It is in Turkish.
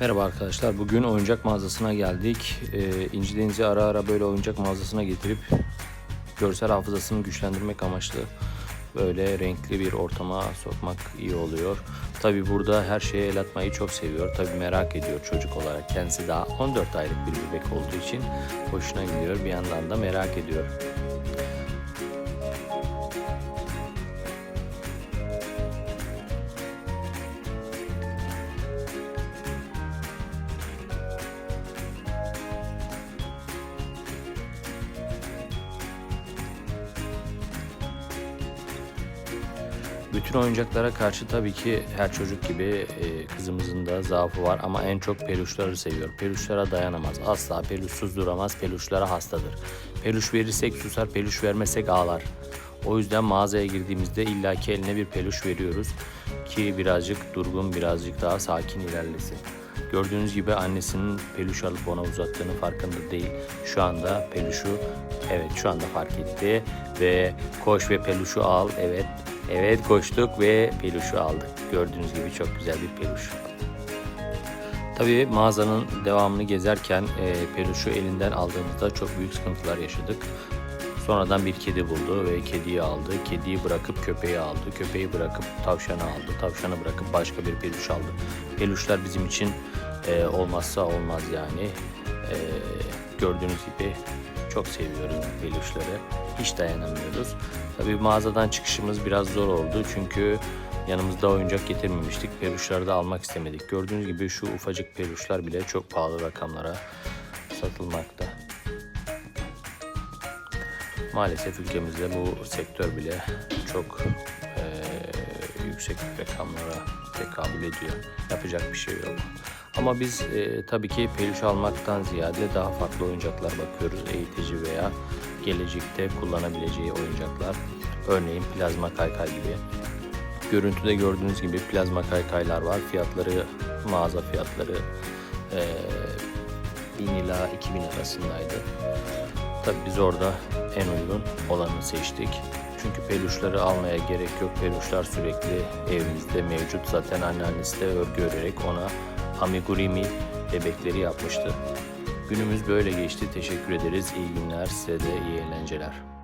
Merhaba arkadaşlar. Bugün oyuncak mağazasına geldik. Ee, İnci Deniz'i ara ara böyle oyuncak mağazasına getirip görsel hafızasını güçlendirmek amaçlı böyle renkli bir ortama sokmak iyi oluyor. Tabi burada her şeye el atmayı çok seviyor. Tabi merak ediyor çocuk olarak. Kendisi daha 14 aylık bir bebek olduğu için hoşuna gidiyor. Bir yandan da merak ediyor. Bütün oyuncaklara karşı tabii ki her çocuk gibi e, kızımızın da zaafı var ama en çok peluşları seviyor. Peluşlara dayanamaz. Asla peluşsuz duramaz. Peluşlara hastadır. Peluş verirsek susar, peluş vermesek ağlar. O yüzden mağazaya girdiğimizde illaki eline bir peluş veriyoruz ki birazcık durgun, birazcık daha sakin ilerlesin. Gördüğünüz gibi annesinin peluş alıp ona uzattığını farkında değil. Şu anda peluşu evet şu anda fark etti ve koş ve peluşu al. Evet evet koştuk ve peluşu aldık. Gördüğünüz gibi çok güzel bir peluş. Tabii mağazanın devamını gezerken e, peluşu elinden aldığımızda çok büyük sıkıntılar yaşadık. Sonradan bir kedi buldu ve kediyi aldı. Kediyi bırakıp köpeği aldı. Köpeği bırakıp tavşanı aldı. Tavşanı bırakıp başka bir peluş aldı. Peluşlar bizim için e, olmazsa olmaz yani. E, gördüğünüz gibi çok seviyoruz peluşları. Hiç dayanamıyoruz. Tabii mağazadan çıkışımız biraz zor oldu. Çünkü yanımızda oyuncak getirmemiştik. Peluşları da almak istemedik. Gördüğünüz gibi şu ufacık peluşlar bile çok pahalı rakamlara satılmakta. Maalesef ülkemizde bu sektör bile çok eee, yüksek rakamlara tekabül ediyor. Yapacak bir şey yok. Ama biz eee, tabii ki peluş almaktan ziyade daha farklı oyuncaklar bakıyoruz. Eğitici veya gelecekte kullanabileceği oyuncaklar. Örneğin plazma kaykay gibi. Görüntüde gördüğünüz gibi plazma kaykaylar var. Fiyatları, mağaza fiyatları eee 1000 ila 2000 arasındaydı. Tabii biz orada en uygun olanı seçtik. Çünkü peluşları almaya gerek yok. Peluşlar sürekli evimizde mevcut. Zaten anneannesi de örgü örerek ona amigurumi bebekleri yapmıştı. Günümüz böyle geçti. Teşekkür ederiz. İyi günler. Size de iyi eğlenceler.